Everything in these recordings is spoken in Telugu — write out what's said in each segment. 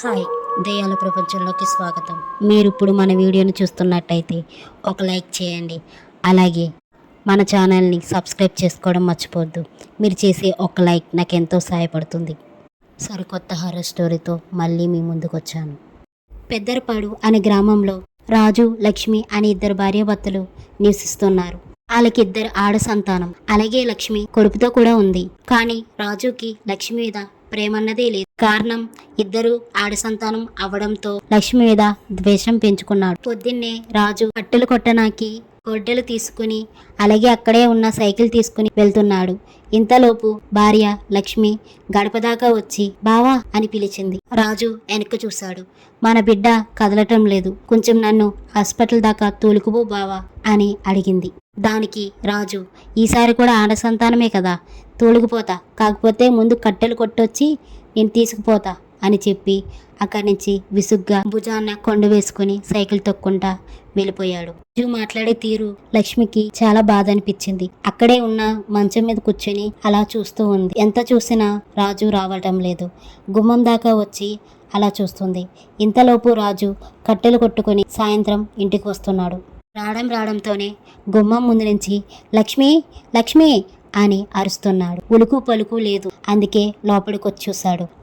హాయ్ దయ్యాల ప్రపంచంలోకి స్వాగతం. మీరు ఇప్పుడు మన వీడియోని చూస్తున్నట్టయితే ఒక లైక్ చేయండి. అలాగే మన ఛానల్ని సబ్స్క్రైబ్ చేసుకోవడం మర్చిపోవద్దు. మీరు చేసే ఒక లైక్ నాకు ఎంతో సహాయపడుతుంది. సరికొత్త హారర్ స్టోరీతో మళ్ళీ మీ ముందుకు వచ్చాను పెద్దరపాడు అనే గ్రామంలో రాజు లక్ష్మి అనే ఇద్దరు భార్యాభర్తలు నివసిస్తున్నారు. వాళ్ళకి ఇద్దరు ఆడ సంతానం అలాగే లక్ష్మి కొడుకుతో కూడా ఉంది. కానీ రాజుకి లక్ష్మి మీద ప్రేమన్నదే లేదు. కారణం ఇద్దరు ఆడ సంతానం అవడంతో లక్ష్మి మీద ద్వేషం పెంచుకున్నాడు. పొద్దున్నే రాజు కట్టెలు కొట్టడానికి గొడ్డలు తీసుకుని అలాగే అక్కడే ఉన్న సైకిల్ తీసుకుని వెళ్తున్నాడు. ఇంతలోపు భార్య లక్ష్మి గడప దాకా వచ్చి బావా అని పిలిచింది. రాజు వెనక్కి చూశాడు. మన బిడ్డ కదలటం లేదు. కొంచెం నన్ను హాస్పిటల్ దాకా తోలుకుపో బావా అని అడిగింది. దానికి రాజు ఈసారి కూడా ఆడ సంతానమే కదా. తోలుకుపోతా. కాకపోతే ముందు కట్టెలు కొట్టొచ్చి నేను తీసుకుపోతా అని చెప్పి అక్కడి నుంచి విసుగ్గా భుజాన కొండ వేసుకుని సైకిల్ తొక్కుంటా వెళ్ళిపోయాడు. రాజు మాట్లాడే తీరు లక్ష్మికి చాలా బాధ అనిపించింది అక్కడే ఉన్న మంచం మీద కూర్చొని అలా చూస్తూ ఉంది. ఎంత చూసినా రాజు రావటం లేదు. గుమ్మం దాకా వచ్చి అలా చూస్తుంది. ఇంతలోపు రాజు కట్టెలు కొట్టుకొని సాయంత్రం ఇంటికి వస్తున్నాడు. రావడం రావడంతోనే గుమ్మం ముందు నుంచి లక్ష్మి లక్ష్మి అని అరుస్తున్నాడు. ఉలుకు పలుకు లేదు. అందుకే లోపలికి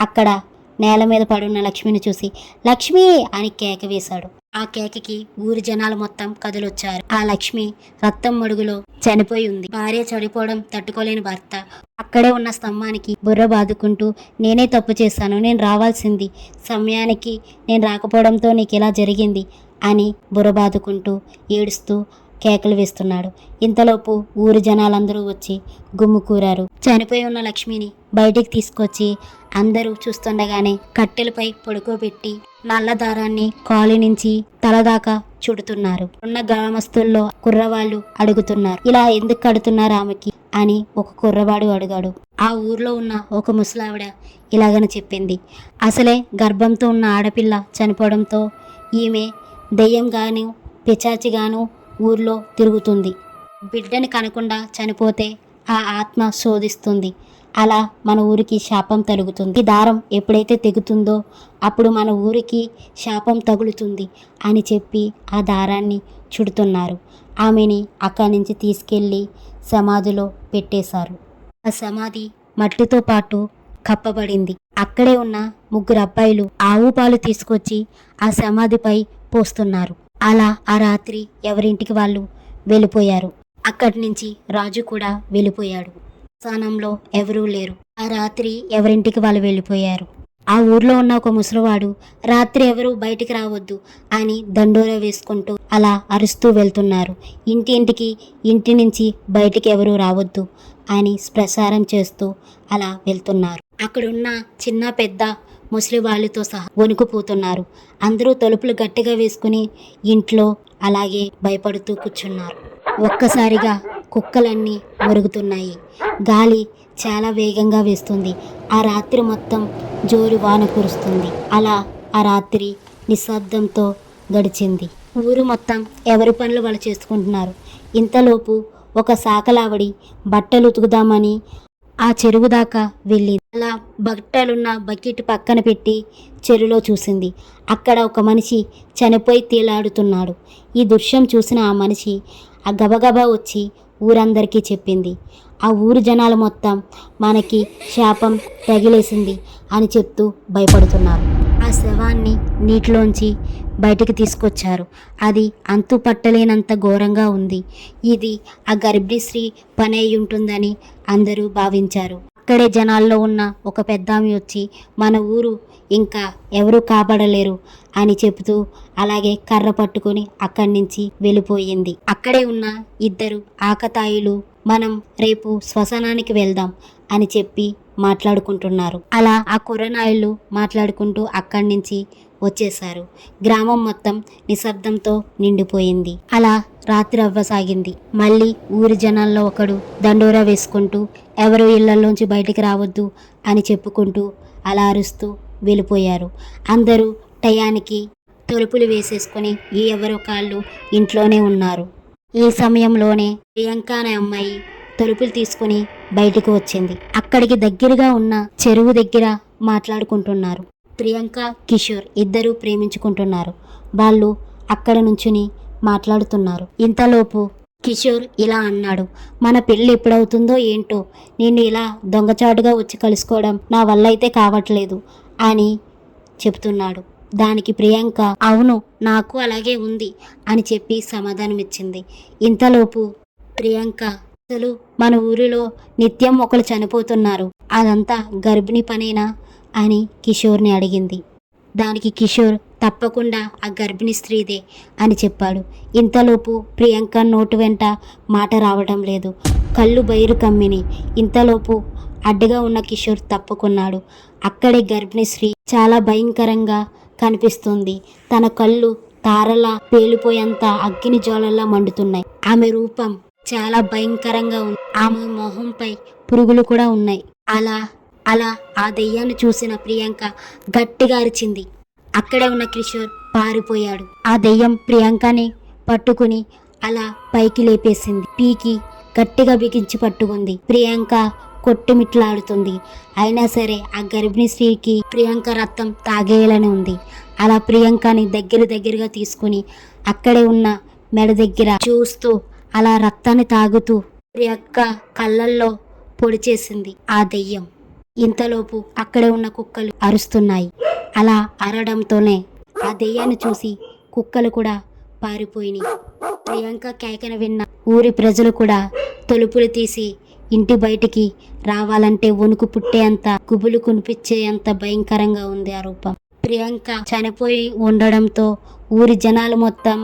అక్కడ నేల మీద పడున్న లక్ష్మిని చూసి లక్ష్మి! అని కేక వేశాడు. ఆ కేకకి ఊరి జనాలు మొత్తం కదిలొచ్చారు. ఆ లక్ష్మి రక్తం మడుగులో చనిపోయి ఉంది. భార్య చనిపోవడం తట్టుకోలేని భర్త. అక్కడే ఉన్న స్తంభానికి బుర్ర బాదుకుంటూ నేనే తప్పు చేశాను. నేను రావాల్సింది. సమయానికి నేను రాకపోవడంతో నీకు ఇలా జరిగింది అని బుర్ర బాదుకుంటూ ఏడుస్తూ కేకలు వేస్తున్నాడు. ఇంతలోపు ఊరు జనాలందరూ వచ్చి గుమ్ముకూరారు చనిపోయి ఉన్న లక్ష్మిని బయటికి తీసుకొచ్చి అందరూ చూస్తుండగానే కట్టెలపై పడుకోబెట్టి నల్ల దారాన్ని కాలు నుంచి తల దాకా చుడుతున్నారు. ఉన్న గ్రామస్తుల్లో కుర్రవాళ్ళు అడుగుతున్నారు ఇలా ఎందుకు కడుతున్నారు ఆమెకి? అని ఒక కుర్రవాడు అడిగాడు. ఆ ఊర్లో ఉన్న ఒక ముసలావిడ ఇలాగని చెప్పింది అసలే గర్భంతో ఉన్న ఆడపిల్ల చనిపోవడంతో ఈమె దెయ్యంగాను పిచాచిగాను ఊర్లో తిరుగుతుంది. బిడ్డని కనకుండా చనిపోతే ఆ ఆత్మ శోధిస్తుంది. అలా మన ఊరికి శాపం తగులుతుంది దారం ఎప్పుడైతే తెగుతుందో అప్పుడు మన ఊరికి శాపం తగులుతుంది అని చెప్పి ఆ దారాన్ని చుడుతున్నారు. ఆమెని అక్కడి నుంచి తీసుకెళ్ళి సమాధిలో పెట్టేశారు. ఆ సమాధి మట్టితో పాటు కప్పబడింది. అక్కడే ఉన్న ముగ్గురు అబ్బాయిలు ఆవు పాలు తీసుకొచ్చి ఆ సమాధిపై పోస్తున్నారు. అలా ఆ రాత్రి ఎవరింటికి వాళ్ళు వెళ్ళిపోయారు. అక్కడి నుంచి రాజు కూడా వెళ్ళిపోయాడు. స్థానంలో ఎవరూ లేరు. ఆ రాత్రి ఎవరింటికి వాళ్ళు వెళ్ళిపోయారు? ఆ ఊర్లో ఉన్న ఒక ముసలివాడు రాత్రి ఎవరు బయటికి రావద్దు అని దండోరా వేసుకుంటూ అలా అరుస్తూ వెళ్తున్నారు. ఇంటి ఇంటికి ఇంటి నుంచి బయటికి ఎవరు రావద్దు అని ప్రసారం చేస్తూ అలా వెళ్తున్నారు. అక్కడున్న చిన్న పెద్ద ముసలి వాళ్ళతో సహా వణుకుపోతున్నారు. అందరూ తలుపులు గట్టిగా వేసుకుని ఇంట్లో అలాగే భయపడుతూ కూర్చున్నారు. ఒక్కసారిగా కుక్కలన్నీ ఒరుగుతున్నాయి. గాలి చాలా వేగంగా వేస్తుంది. ఆ రాత్రి మొత్తం జోరు వాన కురుస్తుంది. అలా ఆ రాత్రి నిశ్శబ్దంతో గడిచింది. ఊరు మొత్తం ఎవరి పనులు వాళ్ళు చేసుకుంటున్నారు? ఇంతలోపు ఒక సాకలావడి బట్టలు ఉతుకుదామని ఆ చెరువు దాకా వెళ్ళి అలా బట్టలున్న బకెట్ పక్కన పెట్టి చెరువులో చూసింది. అక్కడ ఒక మనిషి చనిపోయి తేలాడుతున్నాడు. ఈ దృశ్యం చూసిన ఆ మనిషి ఆ గబగబా వచ్చి ఊరందరికీ చెప్పింది. ఆ ఊరు జనాలు మొత్తం మనకి శాపం తగిలేసింది అని చెప్తూ భయపడుతున్నారు. శవాన్ని నీటిలోంచి బయటికి తీసుకొచ్చారు. అది అంతు పట్టలేనంత ఘోరంగా ఉంది. ఇది ఆ గర్భిణీ స్త్రీ పని అయి ఉంటుందని అందరూ భావించారు. అక్కడే జనాల్లో ఉన్న ఒక పెద్దామి వచ్చి మన ఊరు ఇంకా ఎవరూ కాపాడలేరు అని చెబుతూ అలాగే కర్ర పట్టుకొని అక్కడి నుంచి వెళ్ళిపోయింది. అక్కడే ఉన్న ఇద్దరు ఆకతాయిలు మనం రేపు శ్మశానానికి వెళ్దాం అని చెప్పి మాట్లాడుకుంటున్నారు. అలా ఆ కుర్రనాయుళ్ళు మాట్లాడుకుంటూ అక్కడి నుంచి వచ్చేశారు. గ్రామం మొత్తం నిశ్శబ్దంతో నిండిపోయింది. అలా రాత్రి అవ్వసాగింది. మళ్ళీ ఊరి జనాల్లో ఒకడు దండోరా వేసుకుంటూ ఎవరు ఇళ్ళలోంచి బయటికి రావద్దు అని చెప్పుకుంటూ అలా అరుస్తూ వెళ్ళిపోయారు. అందరూ టయానికి తలుపులు వేసేసుకొని ఈ ఎవరో కాళ్ళు ఇంట్లోనే ఉన్నారు. ఈ సమయంలోనే ప్రియాంక అనే అమ్మాయి తలుపులు తీసుకుని బయటికి వచ్చింది. అక్కడికి దగ్గరగా ఉన్న చెరువు దగ్గర మాట్లాడుకుంటున్నారు. ప్రియాంక కిషోర్ ఇద్దరూ ప్రేమించుకుంటున్నారు. వాళ్ళు అక్కడ నుంచుని మాట్లాడుతున్నారు. ఇంతలోపు కిషోర్ ఇలా అన్నాడు మన పెళ్ళి ఎప్పుడవుతుందో ఏంటో? నేను ఇలా దొంగచాటుగా వచ్చి కలుసుకోవడం నా వల్ల అయితే కావట్లేదు అని చెప్తున్నాడు. దానికి ప్రియాంక అవును నాకు అలాగే ఉంది అని చెప్పి సమాధానం ఇచ్చింది ఇంతలోపు ప్రియాంక అసలు మన ఊరిలో నిత్యం ఒకరు చనిపోతున్నారు. అదంతా గర్భిణి పనేనా? అని కిషోర్ని అడిగింది. దానికి కిషోర్ తప్పకుండా ఆ గర్భిణీ స్త్రీదే అని చెప్పాడు. ఇంతలోపు ప్రియాంక నోటు వెంట మాట రావడం లేదు. కళ్ళు బైరు కమ్మిని. ఇంతలోపు అడ్డగా ఉన్న కిషోర్ తప్పుకున్నాడు. అక్కడే గర్భిణీ స్త్రీ చాలా భయంకరంగా కనిపిస్తుంది. తన కళ్ళు తారలా పేలిపోయేంత అగ్ని జ్వాలల్లా మండుతున్నాయి. ఆమె రూపం చాలా భయంకరంగా ఉంది. ఆమె మొహంపై పురుగులు కూడా ఉన్నాయి. అలా అలా ఆ దెయ్యాన్ని చూసిన ప్రియాంక గట్టిగా అరిచింది. అక్కడే ఉన్న కిషోర్ పారిపోయాడు. ఆ దెయ్యం ప్రియాంకని పట్టుకుని అలా పైకి లేపేసింది. పీకి గట్టిగా బిగించి పట్టుకుంది. ప్రియాంక కొట్టుమిట్లాడుతుంది. అయినా సరే ఆ గర్భిణీ స్త్రీకి ప్రియాంక రక్తం తాగేయాలని ఉంది. అలా ప్రియాంకని దగ్గర దగ్గరగా తీసుకుని అక్కడే ఉన్న మెడ దగ్గర చూస్తూ అలా రక్తాన్ని తాగుతూ ప్రియాంక కళ్ళల్లో పొడి చేసింది ఆ దెయ్యం. ఇంతలోపు అక్కడే ఉన్న కుక్కలు అరుస్తున్నాయి. అలా అరడంతోనే ఆ దెయ్యాన్ని చూసి కుక్కలు కూడా పారిపోయినాయి. ప్రియాంక కేకన విన్న ఊరి ప్రజలు కూడా తలుపులు తీసి ఇంటి బయటికి రావాలంటే వణుకు పుట్టేంత గుబులు కునిపించేంత భయంకరంగా ఉంది ఆ రూపం. ప్రియాంక చనిపోయి ఉండడంతో ఊరి జనాలు మొత్తం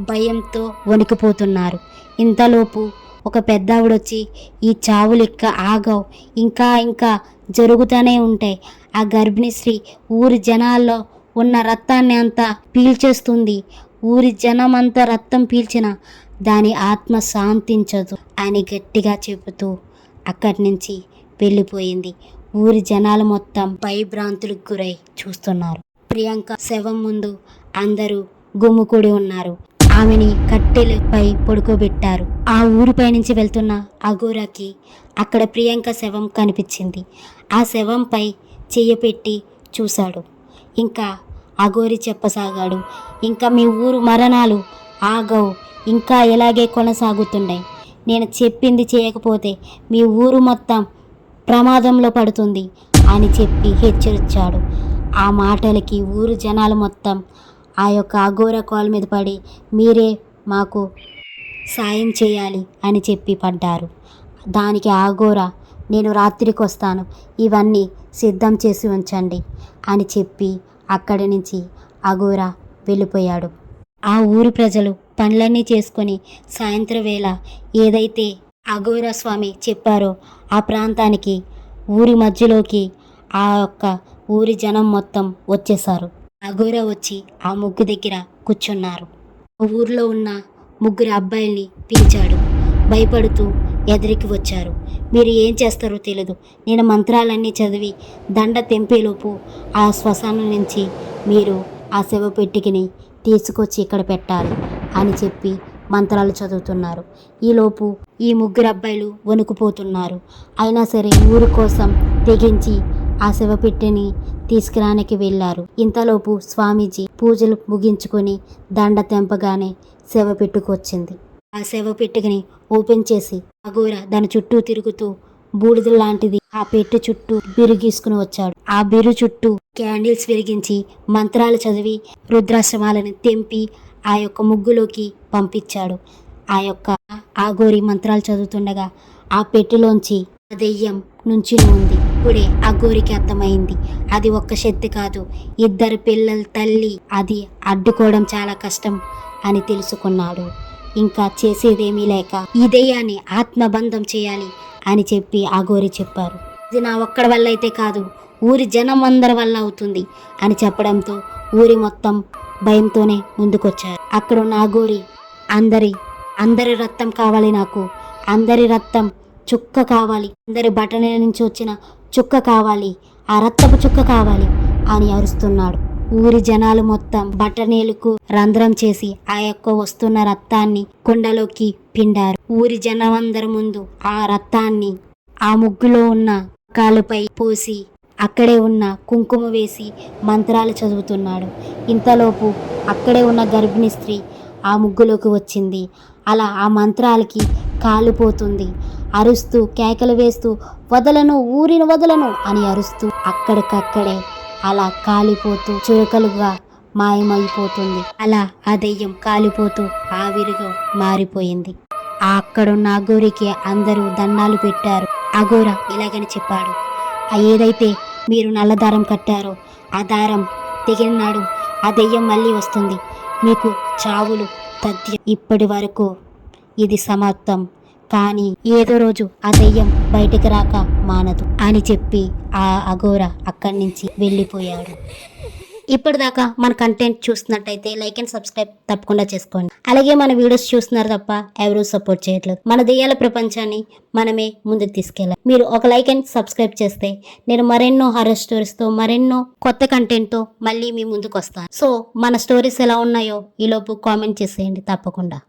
భయంతో వణికిపోతున్నారు. ఇంతలోపు ఒక పెద్దావిడొచ్చి ఈ చావులు ఇక్క ఆగవు. ఇంకా ఇంకా జరుగుతూనే ఉంటాయి ఆ గర్భిణీ స్త్రీ ఊరి జనాల్లో ఉన్న రక్తాన్ని అంతా పీల్చేస్తుంది. ఊరి జనం అంతా రక్తం పీల్చిన దాని ఆత్మ శాంతించదు అని గట్టిగా చెబుతూ అక్కడి నుంచి వెళ్ళిపోయింది. ఊరి జనాలు మొత్తం భయభ్రాంతులకు గురై చూస్తున్నారు. ప్రియాంక శవం ముందు అందరూ గుమ్ముకూడి ఉన్నారు. ఆమెని కట్టెలపై పడుకోబెట్టారు. ఆ ఊరిపై నుంచి వెళ్తున్న అగోరాకి అక్కడ ప్రియాంక శవం కనిపించింది. ఆ శవంపై చెయ్యపెట్టి చూశాడు. ఇంకా అఘోరి చెప్పసాగాడు ఇంకా మీ ఊరు మరణాలు ఆగవు. ఇంకా ఇలాగే కొనసాగుతున్నాయి. నేను చెప్పింది చేయకపోతే మీ ఊరు మొత్తం ప్రమాదంలో పడుతుంది అని చెప్పి హెచ్చరించాడు. ఆ మాటలకి ఊరు జనాలు మొత్తం ఆ యొక్క అఘోర కాల్ మీద పడి మీరే మాకు సాయం చేయాలి అని చెప్పి పడ్డారు. దానికి ఆగోర నేను రాత్రికి వస్తాను ఇవన్నీ సిద్ధం చేసి ఉంచండి అని చెప్పి అక్కడి నుంచి అఘోర వెళ్ళిపోయాడు. ఆ ఊరి ప్రజలు పనులన్నీ చేసుకొని సాయంత్రం వేళ ఏదైతే అఘోర స్వామి చెప్పారో ఆ ప్రాంతానికి ఊరి మధ్యలోకి ఆ యొక్క ఊరి జనం మొత్తం వచ్చేసారు అఘోర వచ్చి ఆ ముగ్గు దగ్గర కూర్చున్నారు. ఊర్లో ఉన్న ముగ్గురు అబ్బాయిల్ని పిలిచాడు. భయపడుతూ ఎదురికి వచ్చారు. మీరు ఏం చేస్తారో తెలియదు నేను మంత్రాలన్నీ చదివి దండ తెంపేలోపు ఆ శ్మశానం నుంచి మీరు ఆ శవ పెట్టికిని తీసుకొచ్చి ఇక్కడ పెట్టాలి అని చెప్పి మంత్రాలు చదువుతున్నారు. ఈలోపు ఈ ముగ్గురు అబ్బాయిలు వణుకుపోతున్నారు. అయినా సరే ఊరు కోసం తెగించి ఆ శవపెట్టెని తీసుకురానికి వెళ్ళారు. ఇంతలోపు స్వామీజీ పూజలు ముగించుకొని దండ తెంపగానే శవ పెట్టుకొచ్చింది. ఆ శవ పెట్టుకుని ఓపెన్ చేసి అఘోర దాని చుట్టూ తిరుగుతూ బూడిద లాంటిది ఆ పెట్టు చుట్టూ బిరుగీసుకుని వచ్చాడు. ఆ బిరు చుట్టూ క్యాండిల్స్ వెలిగించి మంత్రాలు చదివి రుద్రాశ్రమాలను తెంపి ఆ యొక్క ముగ్గులోకి పంపించాడు. ఆ యొక్క ఆగోరి మంత్రాలు చదువుతుండగా ఆ పెట్టెలోంచి ఆ దెయ్యం నుంచి ఉంది. అప్పుడే ఆ గోరికి అర్థమైంది అది ఒక్క శక్తి కాదు. ఇద్దరు పిల్లల తల్లి అది అడ్డుకోవడం చాలా కష్టం అని తెలుసుకున్నాడు. ఇంకా చేసేదేమీ లేక ఈ దెయ్యాన్ని ఆత్మబంధం చేయాలి అని చెప్పి ఆ గోరి చెప్పారు. ఇది నా ఒక్కడి వల్ల అయితే కాదు ఊరి జనం అందరి వల్ల అవుతుంది అని చెప్పడంతో ఊరి మొత్తం భయంతోనే ముందుకొచ్చారు. అక్కడ ఉన్న ఆ గోరి అందరి అందరి రక్తం కావాలి నాకు. అందరి రక్తం చుక్క కావాలి. అందరి బటన నుంచి వచ్చిన చుక్క కావాలి ఆ రక్తపు చుక్క కావాలి అని అరుస్తున్నాడు. ఊరి జనాలు మొత్తం బట్టనీలకు రంధ్రం చేసి ఆ యొక్క వస్తున్న రక్తాన్ని కొండలోకి పిండారు. ఊరి జనమందరి ముందు ఆ రక్తాన్ని ఆ ముగ్గులో ఉన్న కాలుపై పోసి అక్కడే ఉన్న కుంకుమ వేసి మంత్రాలు చదువుతున్నాడు. ఇంతలోపు అక్కడే ఉన్న గర్భిణీ స్త్రీ ఆ ముగ్గులోకి వచ్చింది. అలా ఆ మంత్రాలకి కాలిపోతుంది అరుస్తూ కేకలు వేస్తూ వదలను ఊరిని వదలను అని అరుస్తూ అక్కడికక్కడే అలా కాలిపోతూ చురకలుగా మాయమైపోతుంది. అలా ఆ దెయ్యం కాలిపోతూ ఆవిరిగా మారిపోయింది. అక్కడున్న అఘోరికి అందరూ దండాలు పెట్టారు. అఘోర ఇలాగని చెప్పాడు ఏదైతే మీరు నల్ల దారం కట్టారో ఆ దారం తెగిన నాడు ఆ దెయ్యం మళ్ళీ వస్తుంది. మీకు చావులు తథ్యం ఇప్పటి వరకు ఇది సమాప్తం. కానీ ఏదో రోజు ఆ దెయ్యం బయటికి రాక మానదు అని చెప్పి ఆ అఘోర అక్కడి నుంచి వెళ్ళిపోయాడు. ఇప్పటిదాకా మన కంటెంట్ చూస్తున్నట్టయితే లైక్ అండ్ సబ్స్క్రైబ్ తప్పకుండా చేసుకోండి. అలాగే మన వీడియోస్ చూస్తున్నారు తప్ప ఎవరూ సపోర్ట్ చేయట్లేదు. మన దెయ్యాల ప్రపంచాన్ని మనమే ముందుకు తీసుకెళ్ళాలి. మీరు ఒక లైక్ అండ్ సబ్స్క్రైబ్ చేస్తే నేను మరెన్నో హర్రర్ స్టోరీస్తో మరెన్నో కొత్త కంటెంట్తో మళ్ళీ మీ ముందుకు వస్తాను. సో మన స్టోరీస్ ఎలా ఉన్నాయో ఈలోపు కామెంట్ చేసేయండి తప్పకుండా.